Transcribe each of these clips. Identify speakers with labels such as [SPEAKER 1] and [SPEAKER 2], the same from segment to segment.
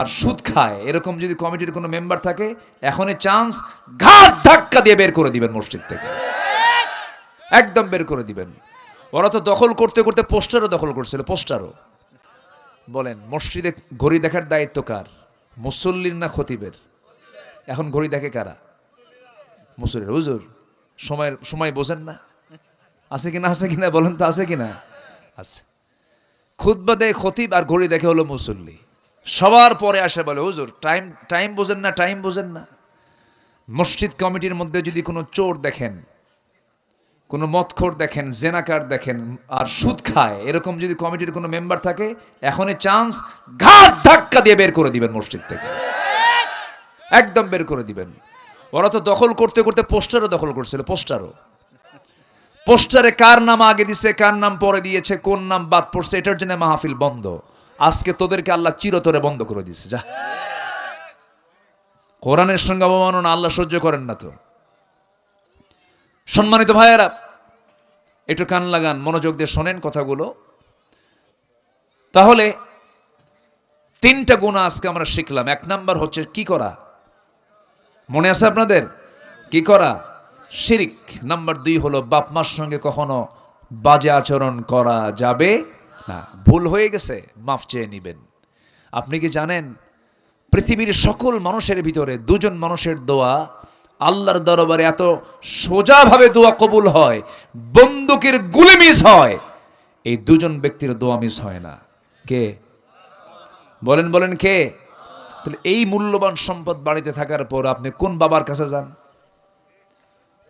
[SPEAKER 1] আর সুদ খায়। এরকম যদি কমিটির কোনো মেম্বার থাকে, এখনই চান্স ঘাট ধাক্কা দিয়ে বের করে দিবেন মসজিদ থেকে। একদম বের করে দিবেন। ওরা তো দখল করতে করতে পোস্টারও দখল করছিল, পোস্টারও। বলেন, মসজিদে ঘড়ি দেখার দায়িত্ব কার? মুসল্লির না খতিবের? এখন ঘড়ি দেখে কারা? মুসল্লির, হুজুর, সময়ের, সময় বোঝেন না। আছে কিনা আছে কিনা বলেন তো আছে কিনা আছে। খুদ্া দেয় খতিব আর ঘড়ি দেখে হলো মুসল্লি। সবার পরে আসে বলে, হুজুর টাইম টাইম বোঝেন না টাইম বোঝেন না। মসজিদ কমিটির মধ্যে যদি কোনো চোর দেখেন, কোনো মদখোর দেখেন, জেনাকার দেখেন, আর সুদ খায়, এরকম যদি কমিটির কোনো মেম্বার থাকে, এখনই চান্স ঘাট ধাক্কা দিয়ে বের করে দিবেন মসজিদ থেকে। একদম বের করে দিবেন। ওরা তো দখল করতে করতে পোস্টারও দখল করছিল, পোস্টারও। পোস্টারে কার নাম আগে দিছে, কার নাম পরে দিয়েছে, কোন নাম বাদ পড়ছে, এটার জন্য মাহফিল বন্ধ। আজকে তোদেরকে আল্লাহ চিরতরে বন্ধ করে দিচ্ছে যা। কোরআনের সঙ্গে অবমাননা, আল্লাহ সহ্য করেন না তো। সম্মানিত ভাইয়েরা, একটু কান লাগান, মনোযোগ দিয়ে শোনেন কথাগুলো। তাহলে, তিনটা গুণা আজকে আমরা শিখলাম। এক নাম্বার হচ্ছে কি করা? মনে আছে আপনাদের? কি করা? শিরিক। নাম্বার দুই হলো, বাপ মার সঙ্গে কখনো বাজে আচরণ করা যাবে না, ভুল হয়ে গেছে, মাফ চেয়ে নিবেন। আপনি কি জানেন, পৃথিবীর সকল মানুষের ভিতরে দুজন মানুষের দোয়া, আল্লাহর দরবারে এত সোজাভাবে দোয়া কবুল হয়, বন্দুকের গুলি মিস হয়, এই দুজন ব্যক্তির দোয়া মিস হয় না। কে? বলেন বলেন, কে? তাহলে এই মূল্যবান সম্পদ বাড়িতে থাকার পর আপনি কোন বাবার কাছে যান?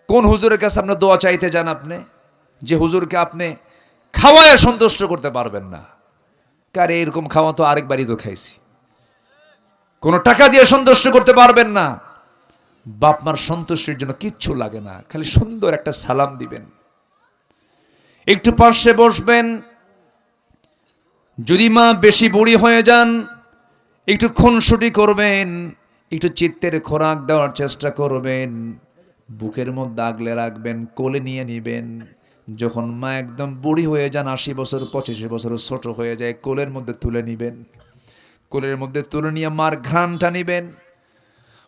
[SPEAKER 1] কোন হুজুরের কাছে আপনার দোয়া চাইতে যান আপনি? যে হুজুরকে আপনি খাওয়ায় সন্তুষ্ট করতে পারবেন না। কারে এরকম খাওয়া তো আরেকবারই তো খাইছি। কোনো টাকা দিয়ে সন্তুষ্ট করতে পারবেন না। বাপ মার সন্তুষ্টির জন্য কিচ্ছু লাগে না, খালি সুন্দর একটা সালাম দিবেন। একটু পার্শ্বে বসবেন। যদি মা বেশি বুড়ি হয়ে যান, একটু খুনসুটি করবেন, একটু চিত্তের খোরাক দেওয়ার চেষ্টা করবেন, বুকের মধ্যে আগলে রাখবেন, কোলে নিয়ে নিবেন। যখন মা একদম বুড়ি হয়ে যান, আশি বছর, পঁচিশে বছর, ছোট হয়ে যায়, কোলের মধ্যে তুলে নিবেন। কোলের মধ্যে তুলে নিয়ে মার ঘ্রাণটা নিবেন।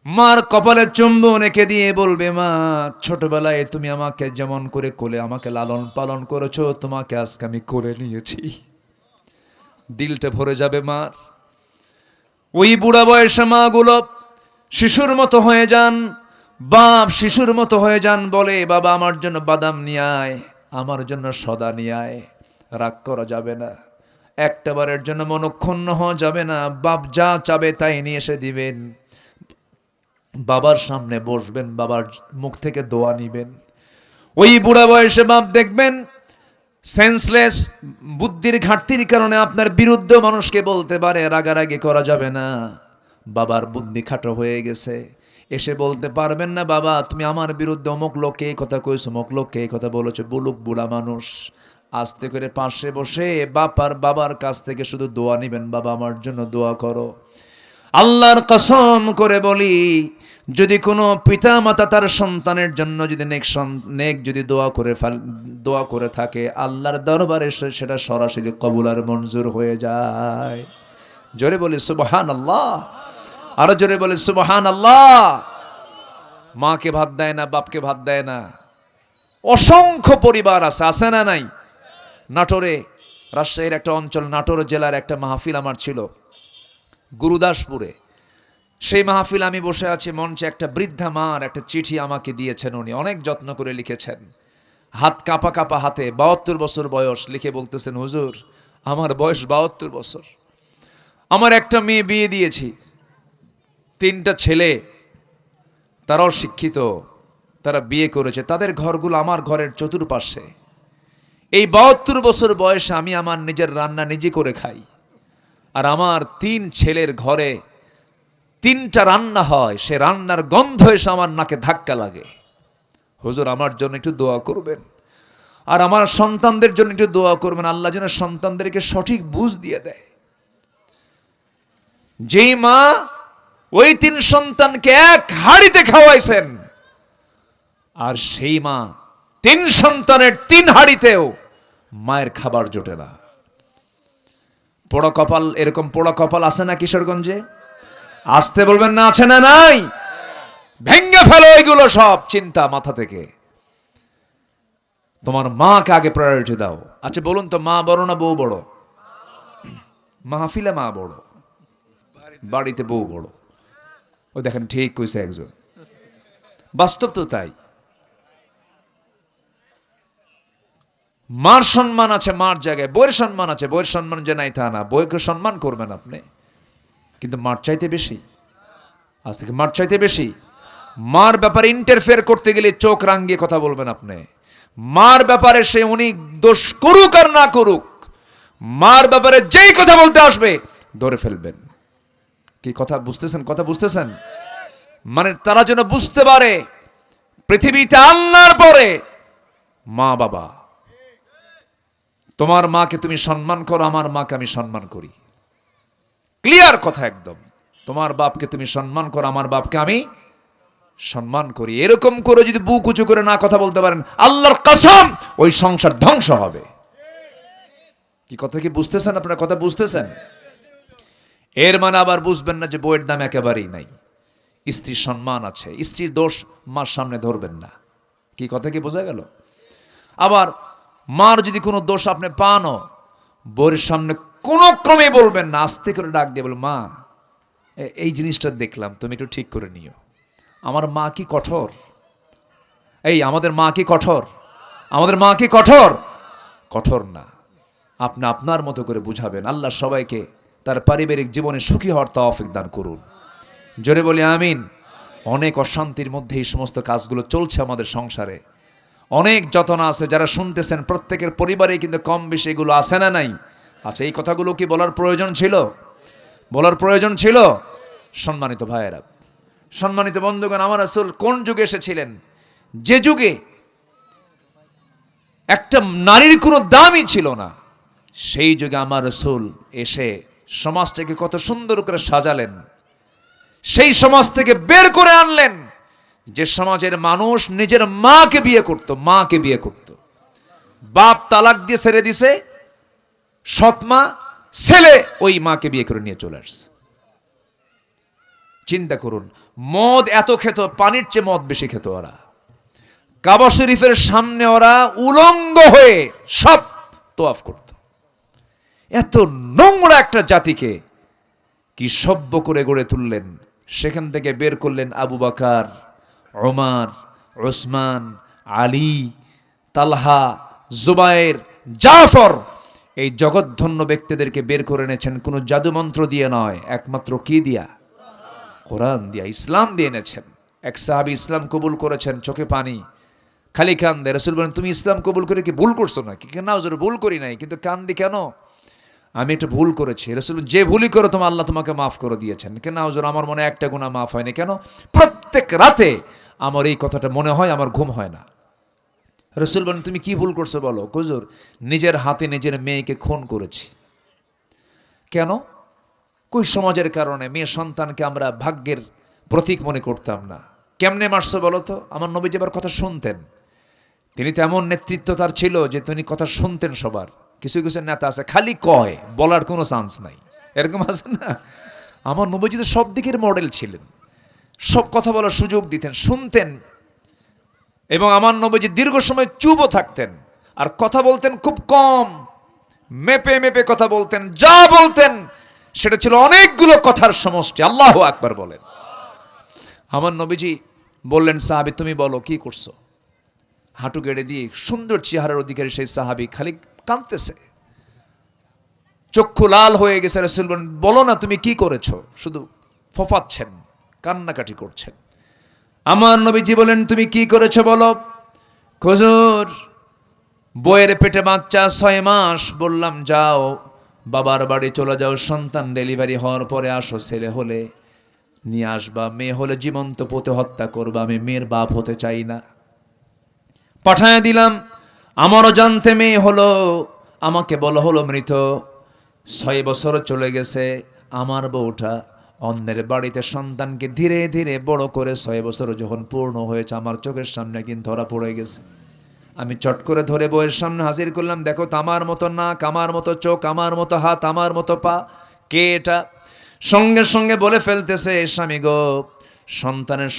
[SPEAKER 1] মার কপালে চুম্বন এঁকে দিয়ে বলবে, মা, ছোটবেলায় তুমি আমাকে যেমন করে কোলে, আমাকে লালন পালন করেছ, তোমাকে আজকে আমি কোলে নিয়েছি। দিলটা ভরে যাবে মার। ওই বুড়া বয়সে মাগুলো শিশুর মতো হয়ে যান, বাপ শিশুর মতো হয়ে যান বলে, বাবা, আমার জন্য বাদাম নিয়ে আয়। আমার জন্য সদা নিয়ে আয় রাগ করা যাবে না। একটা বারের জন্য মনক্ষুণ্ণ হওয়া যাবে না। বাপ যা চাবে তাই নিয়ে এসে দিবেন। বাবার সামনে বসবেন, বাবার মুখ থেকে দোয়া নিবেন। ওই বুড়া বয়সে বাপ দেখবেন সেন্সলেস বুদ্ধির ঘাটতির কারণে আপনার বিরুদ্ধে মানুষকে বলতে পারে, রাগারাগি করা যাবে না। বাবার বুদ্ধি খাটো হয়ে গেছে। এসে বলতে পারবেন না, বাবা, তুমি আমার বিরুদ্ধে অমুক লোককে এই কথা কইছো, অমুক লোককে এই কথা বলেছ, বুলুক বুড়া মানুষ। আস্তে করে পাশে বসে বাপার বাবার কাছ থেকে শুধু দোয়া নিবেন, বাবা, আমার জন্য দোয়া করো। আল্লাহর কসম করে বলি, যদি কোনো পিতা মাতা তার সন্তানের জন্য যদি নেক নেক যদি দোয়া করে ফেল, দোয়া করে থাকে, আল্লাহর দরবারে সেটা সরাসরি কবুলার মঞ্জুর হয়ে যায়। জোরে বলি সুবহান আল্লাহ আরও জোরে বলে সুবহান আল্লাহ মাকে ভাত দেয় না, বাপকে ভাত দেয় না। অসংখ্য পরিবার আছে আছে না নাই? নাটোরে, রাজশাহীর একটা অঞ্চল, নাটোর জেলার একটা মাহফিল আমার ছিল। গুরুদাসপুরে। সেই মাহফিল আমি বসে আছি, মঞ্চে একটা বৃদ্ধা মার একটা চিঠি আমাকে দিয়েছেন উনি, অনেক যত্ন করে লিখেছেন। হাত কাঁপা কাঁপা হাতে, বাহাত্তর বছর বয়স, লিখে বলতেছেন, হুজুর, আমার বয়স বাহাত্তর বছর। আমার একটা মেয়ে বিয়ে দিয়েছি তিনটা ছেলে, তারাও শিক্ষিত, তারা বিয়ে করেছে। তাদের ঘরগুলো আমার ঘরের চতুর্পাশে। এই বাহাত্তর বছর বয়সে আমি আমার নিজের রান্না নিজে করে খাই। আর আমার তিন ছেলের ঘরে তিনটা রান্না হয়, সে রান্নার গন্ধ এসে আমার নাকে ধাক্কা লাগে। হুজুর, আমার জন্য একটু দোয়া করবেন। আর আমার সন্তানদের জন্য একটু দোয়া করবেন। আল্লাহ যেন সন্তানদেরকে সঠিক বুঝ দিয়ে দেয়। যেই মা ওই তিন সন্তানকে এক হাড়িতে খাওয়াইছেন। আর সেই মা তিন সন্তানের তিন হাড়িতেও মায়ের খাবার জোটে না। পোড়া কপাল, এরকম পোড়া কপাল আছে না কিশোরগঞ্জে? আসতে বলবেন না, আছে না নাই? ভেঙ্গে ফেলো এগুলো সব চিন্তা মাথা থেকে। তোমার মাকে আগে প্রায়োরিটি দাও। আচ্ছা বলুন তো, মা বড় না বউ বড়? মাহফিলে মা বড়? বাড়িতে বউ বড়। ও দেখেন ঠিক কইছে একজন। বাস্তব তো তাই। মার সম্মান আছে মার জায়গায়, বইয়ের সম্মান আছে, বইয়ের সম্মান যে নাই তা না, বইকে সম্মান করবেন আপনি। কিন্তু মার চাইতে বেশি, আজ থেকে মার চাইতে বেশি, মার ব্যাপারে ইন্টারফেয়ার করতে গেলে চোখ রাঙ্গিয়ে কথা বলবেন আপনি। মার ব্যাপারে সে উনি দোষ করুক আর না করুক, মার ব্যাপারে যেই কথা বলতে আসবে, ধরে ফেলবেন। কি কথা বুঝতেছেন? কথা বুঝতেছেন? মানে তারা যেন বুঝতে পারে, পৃথিবীতে আল্লাহর পরে মা বাবা। তোমার মাকে তুমি সম্মান করো, আমার মাকে আমি সম্মান করি। ক্লিয়ার কথা একদম। তোমার বাপকে তুমি সম্মান করো, আমার বাপকে আমি সম্মান করি। এরকম করে যদি বুক উঁচু করে না কথা বলতে পারেন, আল্লাহর কসম ওই সংসার ধ্বংস হবে। কি কথা কি বুঝতেছেন? আপনার কথা বুঝতেছেন? এর মানে আবার বুঝবেন না যে বইয়ের দাম একেবারেই নাই। স্ত্রীর সম্মান আছে, স্ত্রীর দোষ মার সামনে ধরবেন না। কি কথা কি বোঝা গেল? আবার মার যদি কোনো দোষ আপনি পানও, বইয়ের সামনে কোনো ক্রমে বলবেন না, আস্তে করে ডাক দিয়ে বল মা এই জিনিসটা দেখলাম, তুমি একটু ঠিক করে নিও। আমার মা কি কঠোর? এই, আমাদের মা কি কঠোর? আমাদের মা কি কঠোর? কঠোর না। আপনি আপনার মতো করে বুঝাবেন, আল্লাহ সবাইকে তার পারিবারিক জীবনে সুখী হওয়ার তৌফিক দান করুন। জোরে বলি আমিন। অনেক অশান্তির মধ্যে এই সমস্ত কাজগুলো চলছে আমাদের সংসারে। অনেক যতনা আছে, যারা শুনতেছেন, প্রত্যেকের পরিবারে কিন্তু কম বেশি এগুলো আছে না নাই? আচ্ছা এই কথাগুলো কি বলার প্রয়োজন ছিল? বলার প্রয়োজন ছিল? সম্মানিত ভাইয়েরা, সম্মানিত বন্ধুগণ, আমার আসল কোন যুগে এসেছিলেন? যে যুগে একটা নারীর কোনো দামই ছিল না, সেই যুগে আমার রসুল এসে সমাজটাকে কত সুন্দর করে সাজালেন। সেই সমাজ থেকে বের করে আনলেন যে সমাজের মানুষ নিজের মাকে বিয়ে করত, মাকে বিয়ে করত। বাপ তালাক দিয়ে ছেড়ে দিছে সৎমা ছেলে ওই মাকে বিয়ে করে নিয়ে চলে আসছে। চিন্তা করুন, মদ এত খেত, পানির চেয়ে মদ বেশি খেত ওরা। কাবা শরীফের সামনে ওরা উলঙ্গ হয়ে সব তোয়াফ করত। এত নোংরা একটা জাতিকে কি সভ্য করে গড়ে তুললেন? সেখান থেকে বের করলেন আবু বাকার ওমার ওসমান আলী, তালহা জুবায়ের জাফর। এই জগৎধন্য ব্যক্তিদেরকে বের করে এনেছেন কোনো জাদুমন্ত্র দিয়ে নয়, একমাত্র কি দিয়া? কোরআন দিয়া, ইসলাম দিয়ে এনেছেন। এক সাহাবি ইসলাম কবুল করেছেন, চোখে পানি, খালি কান্দে। রসুল বলেন, তুমি ইসলাম কবুল করে কি ভুল করছ কেন না, হুজুর, ভুল করি নাই, কিন্তু কান্দি কেন? আমি একটা ভুল করেছি। রসুল যে ভুলই করো তোমার আল্লাহ তোমাকে মাফ করে দিয়েছেন। কেন হুজুর, আমার মনে একটা গুণা মাফ হয়নি। কেন? প্রত্যেক রাতে আমার এই কথাটা মনে হয়, আমার ঘুম হয় না। রসুল বলেন, তুমি কি ভুল করছ বলো? হুজুর, নিজের হাতে নিজের মেয়েকে খুন করেছি। কেন? কই, সমাজের কারণে? মেয়ে সন্তানকে আমরা ভাগ্যের প্রতীক মনে করতাম না। কেমনে মারছো বলো তো? আমার নবীজি আবার কথা শুনতেন। তিনি তো এমন নেতৃত্ব তার ছিল যে তিনি কথা শুনতেন সবার। কিছু কিছু নেতা আছে, খালি কয়, বলার কোনো চান্স নাই। এরকম আছে না? আমার নবীজি তো সব দিকের মডেল ছিলেন। সব কথা বলার সুযোগ দিতেন, শুনতেন। এবং আমার নবীজি দীর্ঘ সময় চুপও থাকতেন আর কথা বলতেন খুব কম। মেপে মেপে কথা বলতেন, যা বলতেন, সেটা ছিল অনেকগুলো কথার সমষ্টি। আল্লাহ আকবার বলেন। আমার নবীজি বললেন, সাহাবি, তুমি বলো, কি করছ? হাঁটু গেড়ে দিয়ে সুন্দর চেহারার অধিকারী সেই সাহাবি খালি কাঁদতেছে চক্ষু লাল হয়ে গেছে রসুল বলেন, বলো না তুমি কি করেছ? শুধু ফোফাচ্ছেন, কান্নাকাটি করছেন। আমার নবীজি বলেন, তুমি কি করেছ বলো? খুজুর বইয়ের পেটে বাচ্চা ছয় মাস। বললাম, যাও, বাবার বাড়ি চলে যাও, সন্তান ডেলিভারি হওয়ার পরে আসো, ছেলে হলে নিয়ে আসবা। মেয়ে হলে জীবন্ত পোতে হত্যা করবা। আমি মেয়ের বাপ হতে চাই না। পাঠায় দিলাম আমারও জানতে মেয়ে হলো, আমাকে বলা হলো মৃত। ছয় বছর চলে গেছে, আমার বউটা অন্যের বাড়িতে সন্তানকে ধীরে ধীরে বড় করে ছয় বছর যখন পূর্ণ হয়েছে, আমার চোখের সামনে কিন্তু ধরা পড়ে গেছে। আমি চট করে ধরে বউয়ের সামনে হাজির করলাম, দেখো তো আমার মতো নাক, আমার মতো চোখ, আমার মতো হাত, আমার মতো পা, কে এটা? সঙ্গে সঙ্গে বলে ফেলতেছে স্বামী গো, সন্তানের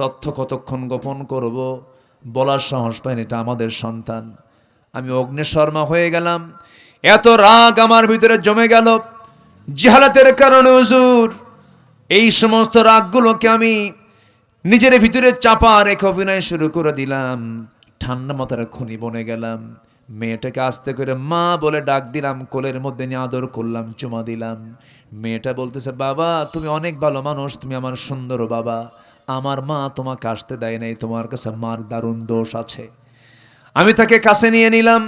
[SPEAKER 1] তথ্য কতক্ষণ গোপন করব? বলার সাহস পাইনি, এটা আমাদের সন্তান। আমি অগ্নিশর্মা হয়ে গেলাম। এত রাগ আমার ভিতরে জমে গেল। জাহালাতের কারণে হুজুর, এই সমস্ত রাগগুলোকে আমি নিজের ভিতরে চাপা রেখে অভিনয় শুরু করে দিলাম। ঠান্ডা মাথার খুনি বনে গেলাম। মেয়েটাকে আস্তে করে মা বলে ডাক দিলাম, কোলের মধ্যে নিয়ে আদর করলাম, চুমা দিলাম। মেয়েটা বলতেছে, বাবা, তুমি অনেক ভালো মানুষ, তুমি আমার সুন্দর বাবা। আমার মা তোমাকে আসতে দেয় নাই, তোমার কাছে মার দারুণ দোষ আছে। আমি তাকে কাছে নিয়ে নিলাম,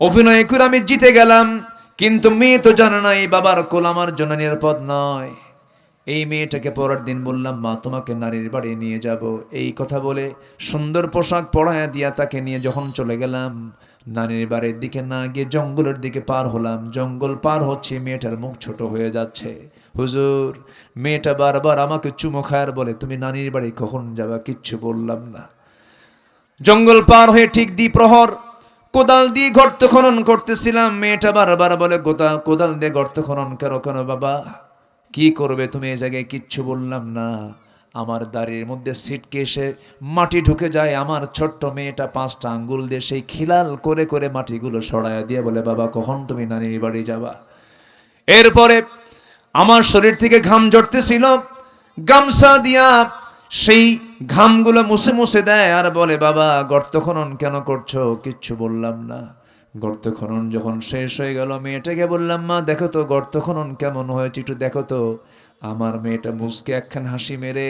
[SPEAKER 1] অভিনয় করে আমি জিতে গেলাম, কিন্তু মেয়ে তো জানে নাই, বাবার কোল আমার জন্য নিরাপদ নয়। এই মেয়েটাকে পরের দিন বললাম, মা, তোমাকে নারীর বাড়ি নিয়ে যাব। এই কথা বলে সুন্দর পোশাক পরায়া দিয়া তাকে নিয়ে যখন চলে গেলাম, নারীর বাড়ির দিকে না গিয়ে জঙ্গলের দিকে পার হলাম। জঙ্গল পার হচ্ছে, মেয়েটার মুখ ছোট হয়ে যাচ্ছে। হুজুর, মেয়েটা বারবার আমাকে চুমো খায়ার বলে, তুমি নানির বাড়ি কখন যাবা কিচ্ছু বললাম না। জঙ্গল পার হয়ে ঠিক দ্বি প্রহর, কোদাল দিয়ে গর্ত খনন করতেছিলাম। মেয়েটা বারবার বলে, গোদা, কোদাল দিয়ে গর্ত খনন করো কেন বাবা? কি করবে তুমি এই জায়গায়? কিচ্ছু বললাম না। আমার দাড়ির মধ্যে সিটকে এসে মাটি ঢুকে যায়। আমার ছোট্ট মেয়েটা পাঁচটা আঙ্গুল দিয়ে সেই খিলাল করে করে মাটিগুলো সরাইয়া দিয়ে বলে, বাবা, কখন তুমি নানির বাড়ি যাবা? এরপরে আমার শরীর থেকে ঘাম ঝরতেছিল। গামছা দিয়া সেই ঘামগুলো মুছে মুছে দেয় আর বলে, বাবা গর্ত খনন কেন করছ? কিচ্ছু বললাম না। গর্ত খনন যখন শেষ হয়ে গেল, মেয়েটাকে বললাম, মা, দেখো তো গর্ত খনন কেমন হয়েছে একটু দেখো তো। আমার মেয়েটা মুসকে একখান হাসি মেরে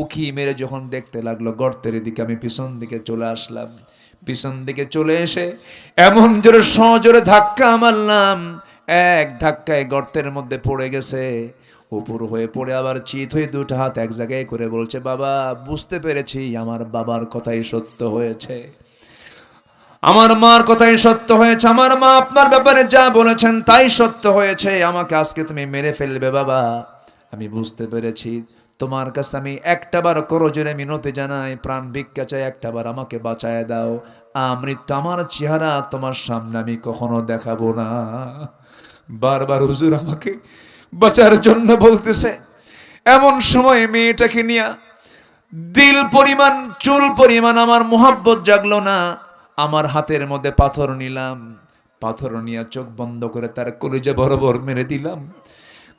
[SPEAKER 1] উখি মেরে যখন দেখতে লাগল, গর্তের দিকে আমি পিছন দিকে চলে আসলাম। পিছন দিকে চলে এসে এমন জোরে সজোরে ধাক্কা মারলাম, এক ধাক্কায় গর্তের মধ্যে পড়ে গেছে। উপর হয়ে পড়ে আবার চিত হয়ে দুটো হাত এক জায়গায় করে বলছে, বাবা, বুঝতে পেরেছি, আমার বাবার কথাই সত্য হয়েছে। আমার মার কথাই সত্য হয়েছে, আমার মা আপনার ব্যাপারে যা বলেছেন তাই সত্য হয়েছে, আমাকে আজকে তুমি মেরে ফেলবে বাবা। আমি বুঝতে পেরেছি, তোমার কাছে আমি একটাবার করো জোরে মিনতি জানাই, প্রাণ ভিক্ষা চাই, একটাবার আমাকে বাঁচায় দাও। আমৃত্যু আমার চেহারা, তোমার সামনে আমি কখনো দেখাবো না। বারবার হুজুর আমাকে বাঁচার জন্য বলতেছে, এমন সময় মেয়েটাকে নিয়ে দিল পরিমাণ, চুল পরিমাণ, আমার মোহাব্বত জাগলো না। আমার হাতের মধ্যে পাথর নিলাম। পাথর নিয়ে চোখ বন্ধ করে তার কলিজা বরাবর মেরে দিলাম।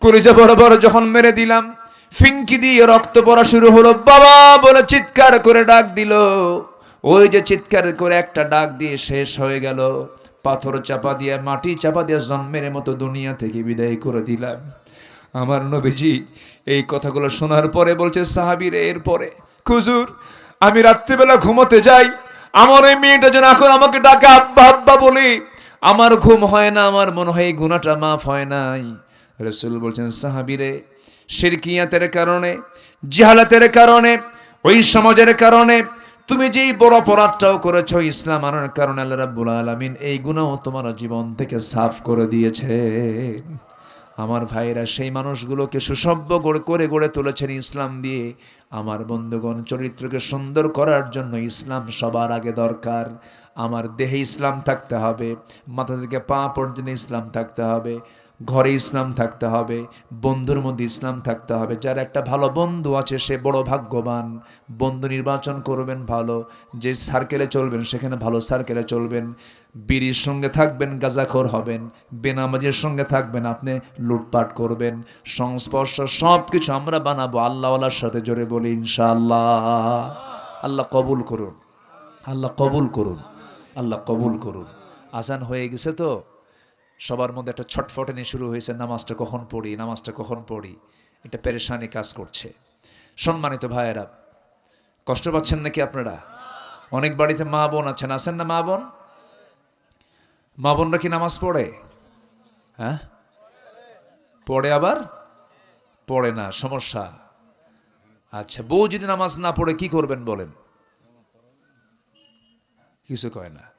[SPEAKER 1] কলিজা বরাবর যখন মেরে দিলাম ফিঙ্কি দিয়ে রক্ত পড়া শুরু হলো। বাবা বলে চিৎকার করে ডাক দিল। ওই যে চিৎকার করে একটা ডাক দিয়ে শেষ হয়ে গেল। পাথর চাপা দিয়ে, মাটি চাপা দিয়ে জন্মের মতো দুনিয়া থেকে বিদায় করে দিলাম। আমার নবীজি এই কথাগুলো শোনার পরে বলছে, সাহাবির, এরপরে খুজুর আমি রাত্রিবেলা ঘুমোতে যাই আমার ওই মেয়েটা যেন এখন আমাকে ডাকে, আব্বা আব্বা, বলি। আমার ঘুম হয় না, আমার মনে হয় এই গুণাটা মাফ হয় নাই। রসুল বলছেন, সাহাবিরে, শিরকিয়াতের কারণে, জাহালাতের কারণে, ওই সমাজের কারণে, তুমি যেই বড় অপরাধটাও করেছ, ইসলাম আনার কারণে আল্লাহ রাব্বুল আলামিন এই গুণাও তোমার জীবন থেকে সাফ করে দিয়েছে। আমার ভাইরা সেই মানুষগুলোকে সুসভ্য গড়ে, করে গড়ে তুলেছেন ইসলাম দিয়ে। আমার বন্ধুগণ, চরিত্রকে সুন্দর করার জন্য ইসলাম সবার আগে দরকার। আমার দেহে ইসলাম থাকতে হবে, মাথা থেকে পা পর্যন্ত ইসলাম থাকতে হবে। ঘরে ইসলাম থাকতে হবে, বন্ধুর মধ্যে ইসলাম থাকতে হবে। যার একটা ভালো বন্ধু আছে, সে বড় ভাগ্যবান। বন্ধু নির্বাচন করবেন ভালো, যে সার্কেলে চলবেন, সেখানে ভালো সার্কেলে চলবেন। বিড়ির সঙ্গে থাকবেন, গাজাখোর হবেন। বেনামাজের সঙ্গে থাকবেন, আপনি লুটপাট করবেন। সংস্পর্শ সব কিছু আমরা বানাবো, আল্লাহওয়ালার সাথে জোরে বলি, ইনশাআল্লাহ। আল্লাহ কবুল করুন। আল্লাহ কবুল করুন। আল্লাহ কবুল করুন। আজান হয়ে গেছে তো? সবার মধ্যে একটা ছটফটানি শুরু হয়েছে, নামাজটা কখন পড়ি, নামাজটা কখন পড়ি? এটা পেরেশানি কাজ করছে। সম্মানিত ভাইয়েরা, কষ্ট পাচ্ছেন নাকি আপনারা? অনেক বাড়িতে মা বোন আছেন আছেন না মা বোন? মা বোনরা কি নামাজ পড়ে? হ্যাঁ? পড়ে আবার? পড়ে না, সমস্যা। আচ্ছা বউ যদি নামাজ না পড়ে কি করবেন বলেন? কিছু কয় না।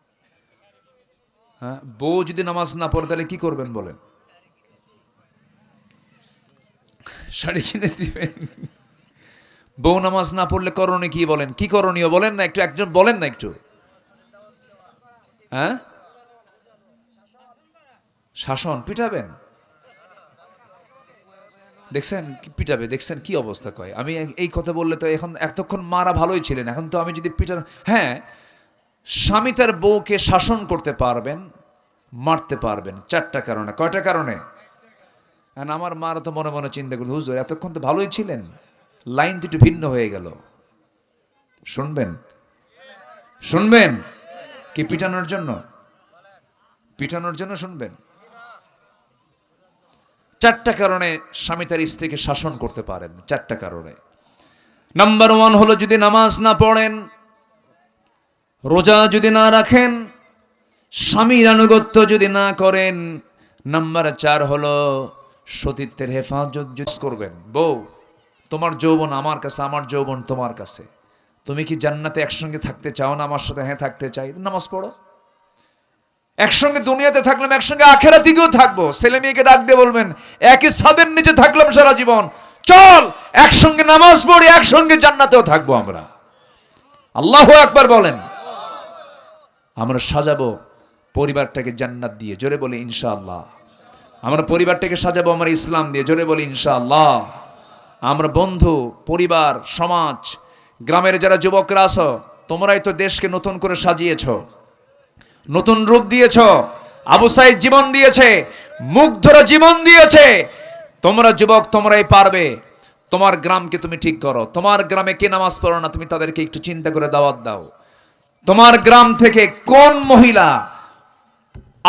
[SPEAKER 1] হ্যাঁ? বউ যদি নামাজ না পড়ে, তাহলে কি করবেন বলেন? শাড়ি কিনে দিবেন। বউ নামাজ না পড়লে করণীয় কি বলেন? কি করণীয় বলেন না একটু, একজন বলেন না একটু। হ্যাঁ? শাসন, পিটাবেন। দেখছেন পিটাবে? দেখছেন কি অবস্থা কয়? আমি এই কথা বললে তো এখন এতক্ষণ মারা ভালোই ছিলেন। এখন তো আমি যদি পিটার হ্যাঁ স্বামী তার বউকে শাসন করতে পারবেন, মারতে পারবেন, চারটা কারণে। কয়টা কারণে? আর আমার মারা তো মনে মনে চিন্তা করতে হুজুর, এতক্ষণ তো ভালোই ছিলেন। লাইন তো একটু ভিন্ন হয়ে গেল। শুনবেন? শুনবেন? কি পিটানোর জন্য? পিটানোর জন্য শুনবেন? চারটা কারণে স্বামী তার স্ত্রীকে শাসন করতে পারেন, চারটা কারণে। নাম্বার ওয়ান হলো যদি নামাজ না পড়েন রোজা যদি না রাখেন, স্বামীর আনুগত্য যদি না করেন, নাম্বার চার হলো সতীত্বের হেফাজত করবেন। বউ, তোমার যৌবন আমার কাছে, আমার যৌবন তোমার কাছে। তুমি কি জান্নাতে একসঙ্গে থাকতে চাও না আমার সাথে হ্যাঁ থাকতে চাই? নামাজ পড়ো। একসঙ্গে দুনিয়াতে থাকলাম, একসঙ্গে আখেরা দিকেও থাকব। ছেলে মেয়েকে ডাক দিয়ে বলবেন, একই ছাদের নিচে থাকলাম সারা জীবন। চল, একসঙ্গে নামাজ পড়ি একসঙ্গে জান্নাতেও থাকব আমরা। আল্লাহ একবার বলেন। আমরা সাজাবো পরিবারটাকে জান্নাত দিয়ে, জোরে বলে ইনশাআল্লাহ। আমরা পরিবারটাকে সাজাবো আমার ইসলাম দিয়ে, জোরে বলি ইনশাআল্লাহ। আমরা বন্ধু, পরিবার, সমাজ, গ্রামের যারা যুবকরা আছো, তোমরাই তো দেশকে নতুন করে সাজিয়েছ, নতুন রূপ দিয়েছ, আবু সাইদ জীবন দিয়েছে মুখ মুগ্ধরা জীবন দিয়েছে। তোমরা যুবক, তোমরাই পারবে। তোমার গ্রামকে তুমি ঠিক করো। তোমার গ্রামে কে নামাজ পড়ো না, তুমি তাদেরকে একটু চিন্তা করে দাওয়াত দাও। তোমার গ্রাম থেকে কোন মহিলা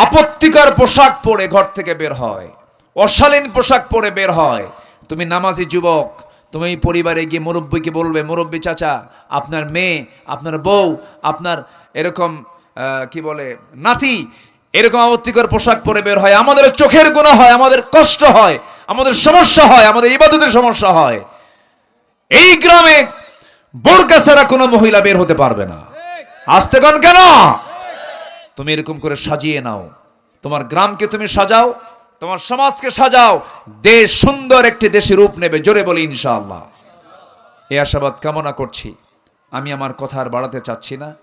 [SPEAKER 1] আপত্তিকর পোশাক পরে ঘর থেকে বের হয়? অশালীন পোশাক পরে বের হয়? তুমি নামাজি যুবক, তুমি পরিবারে গিয়ে মুরব্বীকে বলবে, মুরব্বী চাচা, আপনার মেয়ে, আপনার বউ, আপনার এরকম কি বলে, নাতি, এরকম আপত্তিকর পোশাক পরে বের হয়। আমাদের চোখের গুণা হয়, আমাদের কষ্ট হয়, আমাদের সমস্যা হয়, আমাদের ইবাদতের সমস্যা হয়। এই গ্রামে বোরকা ছাড়া কোনো মহিলা বের হতে পারবে না। আসতে কন কেন? তুমি এরকম করে সাজিয়ে নাও। তোমার গ্রামকে তুমি সাজাও, তোমার সমাজকে সাজাও। দেশ সুন্দর একটি দেশে রূপ নেবে, জোরে বলি ইনশাআল্লাহ। এ আশাবাদ কামনা করছি। আমি আমার কথা আর বাড়াতে চাচ্ছি না।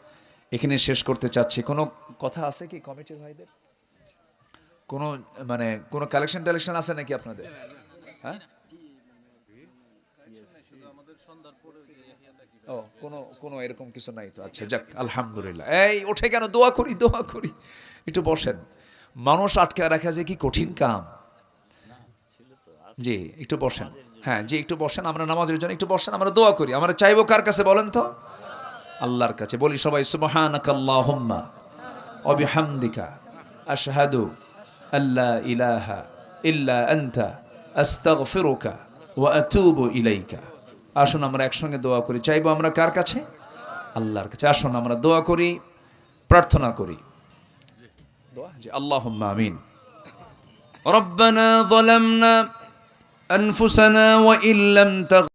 [SPEAKER 1] এখানে শেষ করতে চাচ্ছি। কোনো কথা আছে কি কমিটির ভাইদের? কোনো মানে কোনো কালেকশন টালেকশন আছে নাকি আপনাদের? হ্যাঁ? ও, কোনো কোনো এরকম কিছু নাই তো। আচ্ছা যাক, আলহামদুলিল্লাহ। এই ওঠে কেন? দোয়া করি দোয়া করি। একটু বসেন। মানুষ আটকে রাখা যে কি কঠিন কাম। জি, একটু বসেন। হ্যাঁ জি, একটু বসেন। আমরা নামাজের জন্য একটু বসেন, আমরা দোয়া করি। আমরা চাইব কার কাছে বলেন তো? আল্লাহর কাছে। বলি সবাই, সুবহানাকাল্লাহুম্মা ওয়া বিহামদিকা আশহাদু আল্লা ইলাহা ইল্লা আনতা আস্তাগফিরুকা ওয়া আতুবু ইলাইকা। আসুন আমরা একসঙ্গে দোয়া করি চাইবো আমরা কার কাছে আল্লাহর কাছে আসুন আমরা দোয়া করি প্রার্থনা করি দোয়া জি আল্লাহুম্মা আমিন ربنا ظلمنا أنفسنا وإن لم تغفر